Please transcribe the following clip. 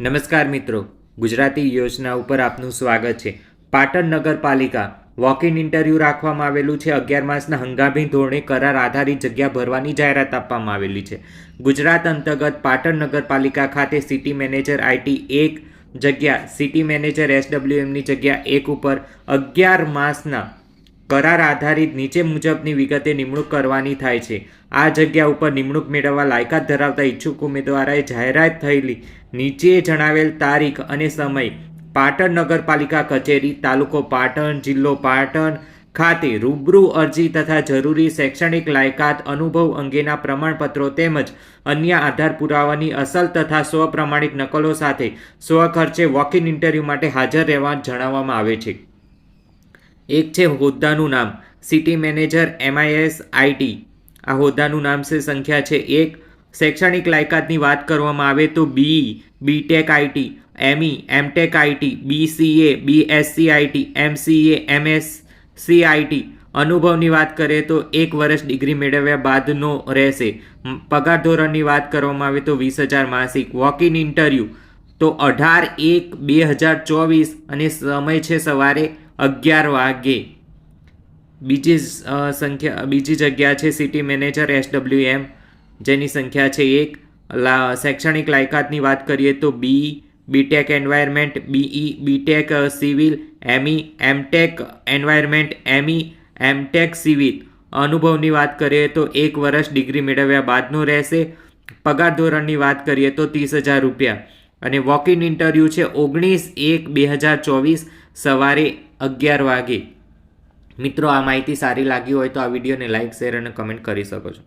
નમસ્કાર મિત્રો, ગુજરાતી યોજના ઉપર આપનું સ્વાગત છે. પાટણ નગરપાલિકા વોક ઇન ઇન્ટરવ્યૂ રાખવામાં આવેલું છે. અગિયાર માસના હંગામી ધોરણે કરાર આધારિત જગ્યા ભરવાની જાહેરાત આપવામાં આવેલી છે. ગુજરાત અંતર્ગત પાટણ નગરપાલિકા ખાતે સિટી મેનેજર આઈટી એક જગ્યા સિટી મેનેજર એસડબ્લ્યુએમની જગ્યા એક ઉપર અગિયાર માસના કરાર આધારિત નીચે મુજબની વિગતે નિમણૂક કરવાની થાય છે. આ જગ્યા ઉપર નિમણૂક મેળવવા લાયકાત ધરાવતા ઈચ્છુક ઉમેદવારોએ જાહેરાત થયેલી. નીચે જણાવેલ તારીખ અને સમય. પાટણ નગરપાલિકા કચેરી, તાલુકો પાટણ, જિલ્લો પાટણ ખાતે રૂબરૂ અરજી તથા જરૂરી શૈક્ષણિક લાયકાત, અનુભવ અંગેના પ્રમાણપત્રો તેમજ અન્ય આધાર પુરાવાની અસલ તથા સ્વપ્રમાણિત નકલો સાથે સ્વખર્ચે વોક ઇન ઇન્ટરવ્યૂ માટે હાજર રહેવા જણાવવામાં આવે છે. એક છે હોદ્દાનું નામ. સિટી મેનેજર એમઆઈએસ આઈટી આ હોદ્દાનું નામ છે, સંખ્યા છે એક. શૈક્ષણિક લાયકાતની વાત કરવામાં આવે તો B B Tech IT ME M Tech IT BCA BSc IT MCA MSc IT અનુભવની વાત કરીએ તો એક વર્ષ ડિગ્રી મેળવ્યા બાદનો રહેશે. પગાર ધોરણની વાત કરવામાં આવે તો વીસ હજાર માસિક. વોક ઇન ઇન્ટરવ્યૂ તો અઢાર એક બે હજાર ચોવીસ અને સમય છે સવારે અગિયાર વાગે. બીજી સંખ્યા, બીજી જગ્યા છે સિટી મેનેજર એસડબલ્યુ એમ, જેની સંખ્યા છે એક. શૈક્ષણિક લાયકાતની વાત કરીએ તો B, B Tech environment, BE, B Tech civil, ME, M Tech environment, ME, M Tech civil. અનુભવની વાત કરીએ તો એક વર્ષ ડિગ્રી મેળવ્યા બાદનો રહેશે. પગાર ધોરણની વાત કરીએ તો ત્રીસ હજાર રૂપિયા. અને વોક ઇન ઇન્ટરવ્યૂ છે ઓગણીસ એક બે હજાર ચોવીસ સવારે અગિયાર વાગે. મિત્રો, આ માહિતી સારી લાગી હોય તો આ વિડીયોને લાઇક શેર અને કમેન્ટ કરી શકો છો.